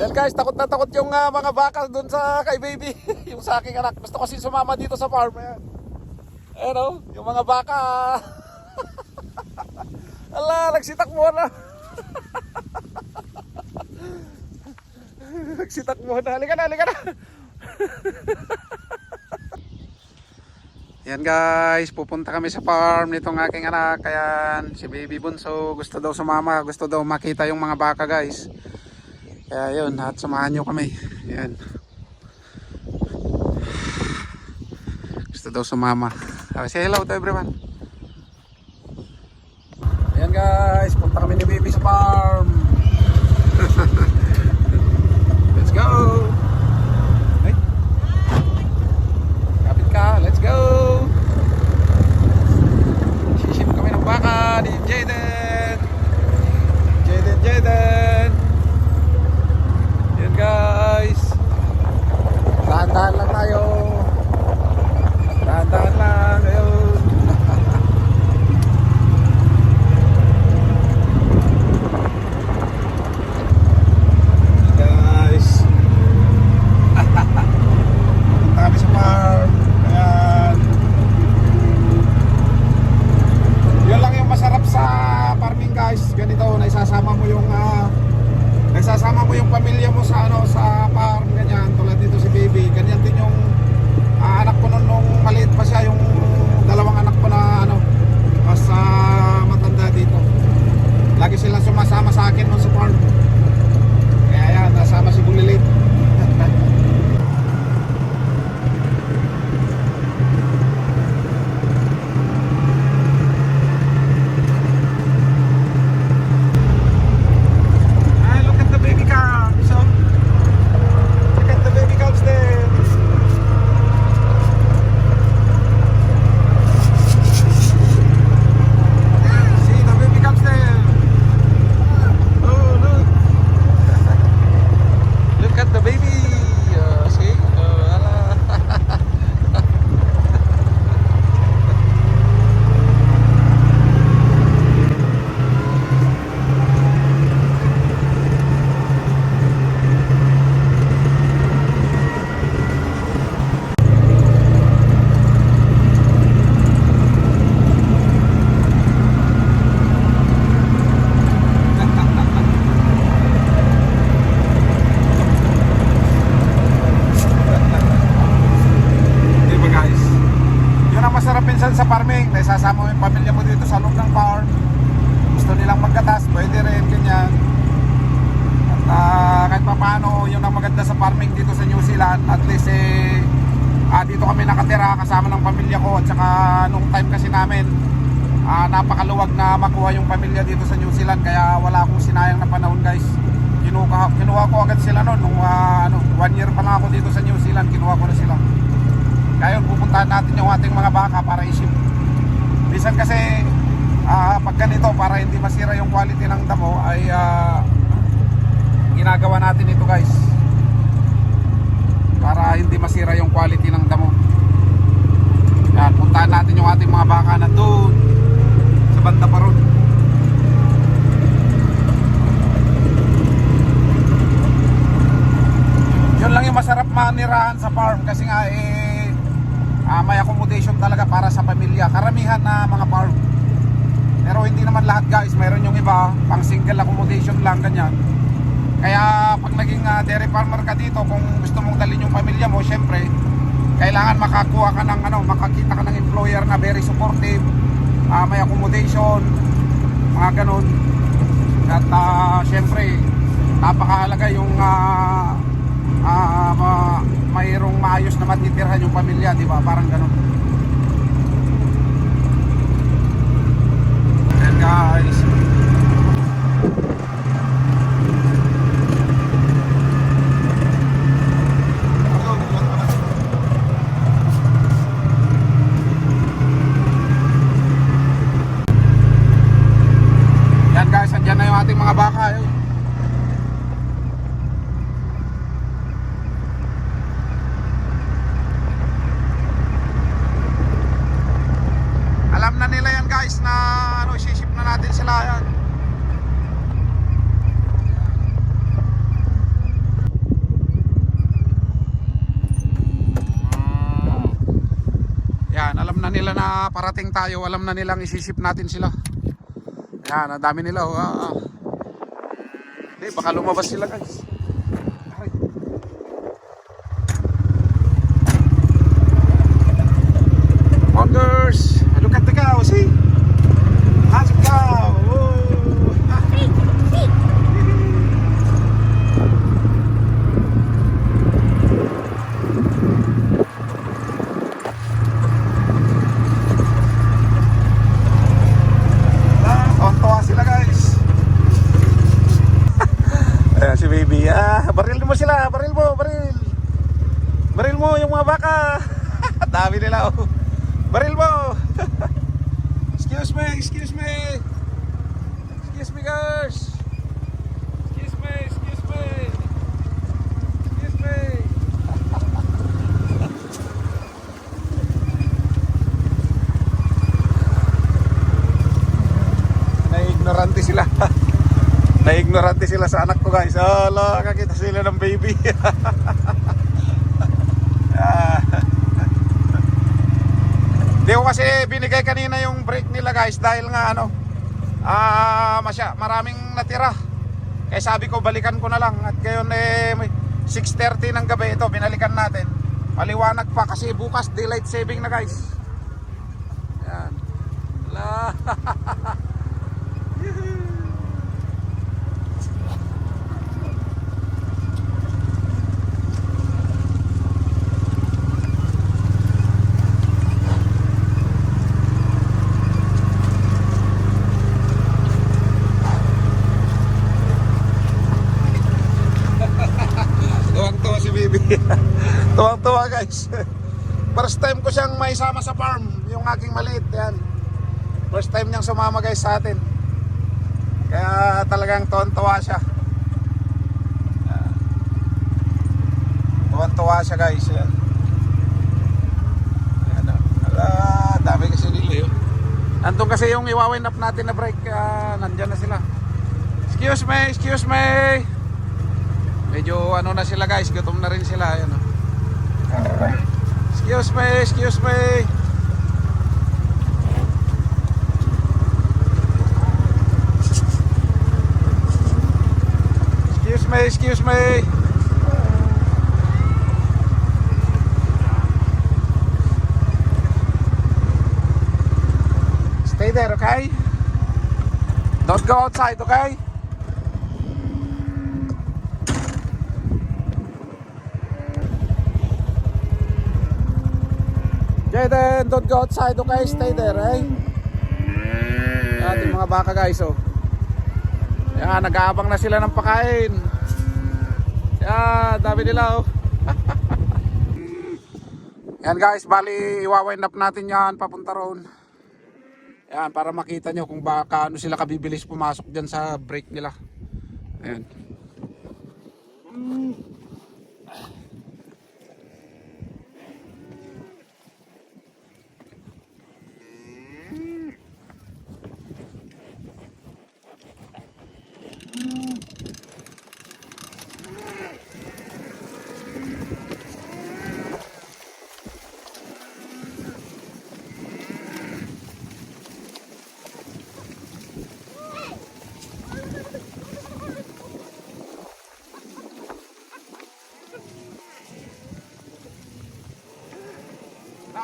Yan guys, takot na takot yung ah, mga baka doon sa kay baby. yung sa aking anak. Gusto kasi sumama dito sa farm. Ayan. Ayan oh, yung mga baka. Ala, nagsitak mo na. nagsitak mo na. Halika na, halika na. Yan guys, pupunta kami sa farm nitong aking anak. Kaya si Baby Bunso gusto daw sumama, gusto daw makita yung mga baka guys. Kaya yun, at samahan nyo kami. Yan. Gusto daw sumama. Uh, say hello to everyone. Ayan guys, punta kami ni Baby sa farm. Let's go! Dito sa loob ng farm. Gusto nilang magkatas, pwede rin, ganyan. At ah, kahit pa paano, yun ang maganda sa farming dito sa New Zealand. At least eh, ah, dito kami nakatira kasama ng pamilya ko. At saka nung time kasi namin, ah, napakaluwag na makuha yung pamilya dito sa New Zealand. Kaya wala akong sinayang na panahon guys. Kinuha, kinuha ko agad sila noon. Nung ah, ano, one year pa lang ako dito sa New Zealand, kinuha ko na sila. Ngayon pupuntahan natin yung ating mga baka para isip. Minsan kasi ah, pag ganito para hindi masira yung quality ng damo ay ah, ginagawa natin ito guys. Para hindi masira yung quality ng damo. Yan, puntahan natin yung ating mga baka na doon sa banda pa ron. Yun lang yung masarap manirahan sa farm kasi nga eh ah, may accommodation talaga para sa pamilya. Karamihan na mga farm. Pero hindi naman lahat guys. Mayroon yung iba, pang single accommodation lang ganyan. Kaya pag naging ah, dairy farmer ka dito, kung gusto mong dalhin yung pamilya mo, syempre, kailangan makakuha ka ng ano, makakita ka ng employer na very supportive, ah, may accommodation, mga ganun. At ah, syempre, napakahalaga yung ah, ah, ma- mayroong maayos na matitirhan yung pamilya, di ba? Parang ganun. Guys, yan guys, andyan na yung ating mga baka. Yun. Alam na nila yan guys na ano, isiship na natin sila yan. Yan, alam na nila na parating tayo. Alam na nilang isisip natin sila. Yan, ang dami nila. Oh. Ah, ah. Hindi, baka lumabas sila guys. Girls, look at the cow, see? Lots of cow. Whoa. Ah, Tontoa sila guys. Ayan si baby. Ah, baril mo sila, baril mo, baril. Baril mo yung mga baka. Dami nila oh. Baril mo. excuse me, excuse me. Excuse me guys. Excuse me, excuse me. Excuse me. Na-ignorante sila. Na-ignorante sila sa anak ko guys. Hala, kakita sila ng baby. Ah. Di ko kasi binigay kanina yung break nila guys dahil nga ano ah masya, maraming natira. Kaya sabi ko balikan ko na lang at ngayon eh may 6.30 ng gabi ito binalikan natin. Maliwanag pa kasi bukas daylight saving na guys. Yan. La. Tuwang-tuwa si Bibi. Tuwang-tuwa guys. First time ko siyang may sama sa farm, yung aking maliit. Yan. First time niyang sumama guys sa atin. Kaya talagang tuwang-tuwa siya. Yan. Tuwang-tuwa siya guys. Yan. Yan. Ala, dami kasi nila yun. Nandun kasi yung iwawind up natin na break. Uh, nandyan na sila. Excuse me, excuse me. Medyo ano na sila guys, gutom na rin sila. Ayan, oh. Excuse me, excuse me. Excuse me, excuse me. Stay there, okay? Don't go outside, okay? Jaden, don't go outside, okay? Stay there, eh? Yan, yung mga baka guys, oh. Yan, nag-aabang na sila ng pakain. Yan, dami nila, oh. Yan guys, bali iwawind up natin yan papunta roon. Yan, para makita nyo kung baka ano sila kabibilis pumasok dyan sa break nila. Ayan.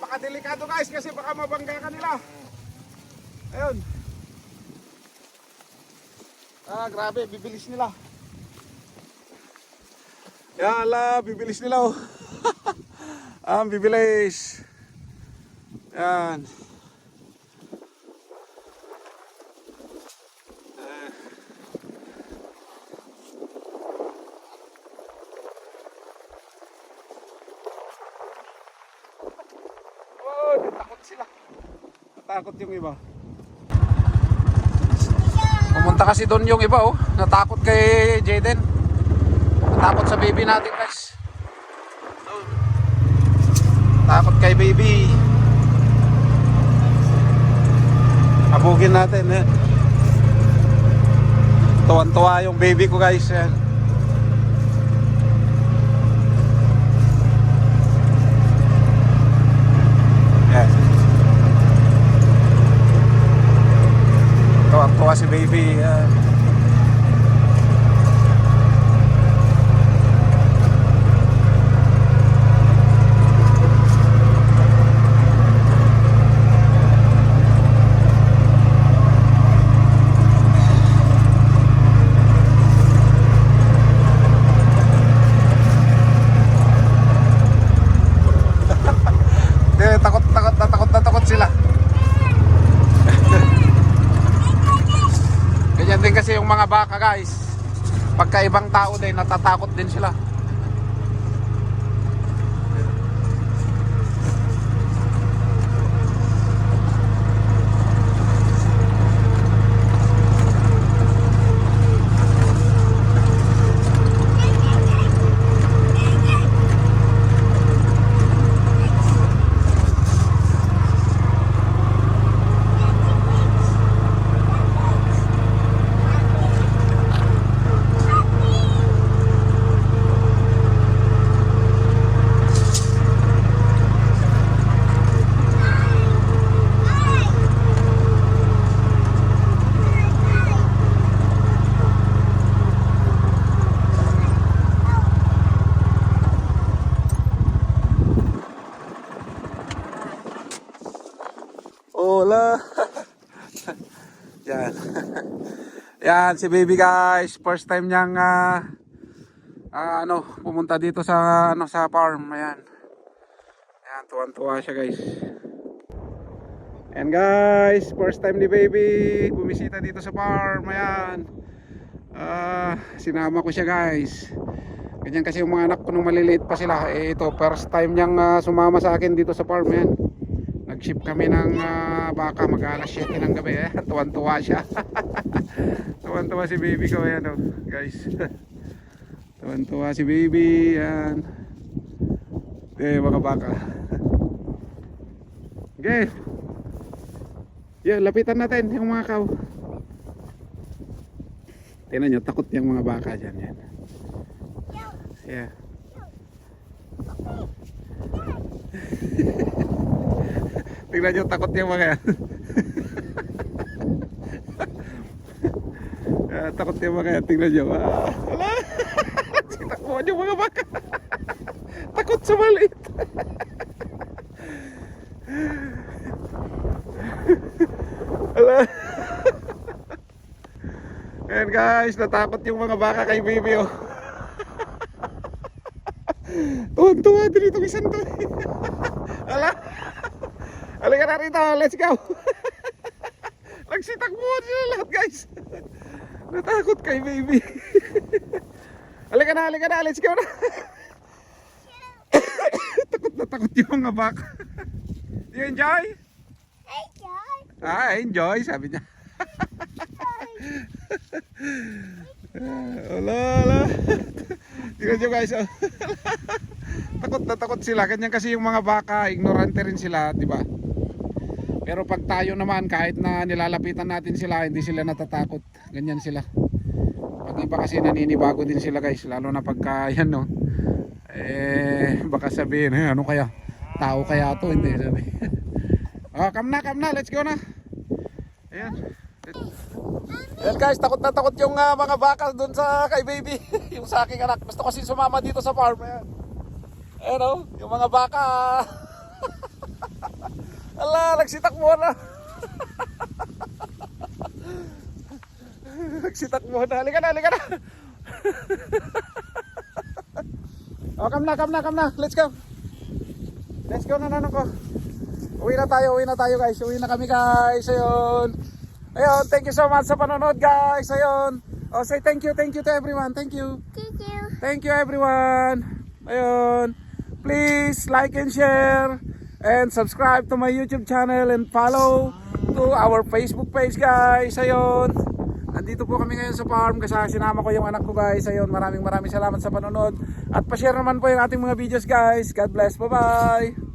Napakadelikado guys kasi baka mabangga ka nila. Ayun. Ah, grabe, bibilis nila. Yala, bibilis nila oh. ah, bibilis. Yan. Ah. Oh, natakot sila. Natakot yung iba. Pumunta kasi doon yung iba oh. Natakot kay Jaden. Natakot sa baby natin guys. Oh. Takot kay baby. Abugin natin eh. Tuwan-tuwa yung baby ko guys. Yan. Baby. Yan. Uh, Ganyan din kasi yung mga baka guys. Pagka ibang tao din, natatakot din sila. Hola. Yan. Yan si baby guys, first time niyang ah, ah, ano, pumunta dito sa ano sa farm. Ayan. Ayan, tuwan-tuwa siya guys. And guys, first time ni baby bumisita dito sa farm. Ayan. Ah, sinama ko siya guys. Ganyan kasi yung mga anak ko nung maliliit pa sila. Eh, ito, first time niyang ah, sumama sa akin dito sa farm. Ayan. Nag-ship kami ng ah, baka mag alas 7 ng gabi eh. Tuwan-tuwa siya. Tuwan-tuwa si baby ko ayan oh, guys. Tuwan-tuwa si baby yan. Eh mga baka. Okay. Yeah, lapitan natin yung mga kaw. Tingnan nyo, takot yung mga baka dyan. Yan. Yeah. Tingnan nyo, takot yung mga yan. Ah, takot yung mga yan. Tingnan nyo. Ah, wala. Sitakbuhan yung mga baka. takot sa maliit. wala. Ayan guys, natakot yung mga baka kay baby oh. Tuwan-tuwa din itong isang to. Ala. Halika na rito, let's go. Nagsitakbuhan sila lahat guys. Natakot kay baby. halika na, halika na, let's go na. takot na takot yung mga baka. You enjoy? John. Ah, enjoy, sabi niya. Wala, wala. Tingnan nyo guys. oh. takot na takot sila. Ganyan kasi yung mga baka, ignorante rin sila, di ba? Pero pag tayo naman, kahit na nilalapitan natin sila, hindi sila natatakot. Ganyan sila. Pag iba kasi naninibago din sila guys, lalo na pagka yan no. Eh, baka sabihin, eh, ano kaya? Tao kaya to, hindi sabi. oh, come na, come na, let's go na. Ayan. Yan guys, takot na takot yung ah, mga baka doon sa kay baby. yung sa aking anak. Gusto kasi sumama dito sa farm. Ayan. Ayan oh, yung mga baka. Ala, nagsitak mo na. nagsitak mo na. Halika na, halika na. oh, come na, come na, come na. Let's go. Let's go na nanong ko. Uwi na tayo, uwi na tayo guys. Uwi na kami guys. Ayun. Ayun, thank you so much sa panonood guys. Ayun. Oh, say thank you, thank you to everyone. Thank you. Thank you. Thank you everyone. Ayun. Please like and share and subscribe to my YouTube channel and follow to our Facebook page guys. Ayun. Nandito po kami ngayon sa farm kasi sinama ko yung anak ko guys. Ayun, maraming maraming salamat sa panonood. At pa-share naman po yung ating mga videos guys. God bless. Bye-bye.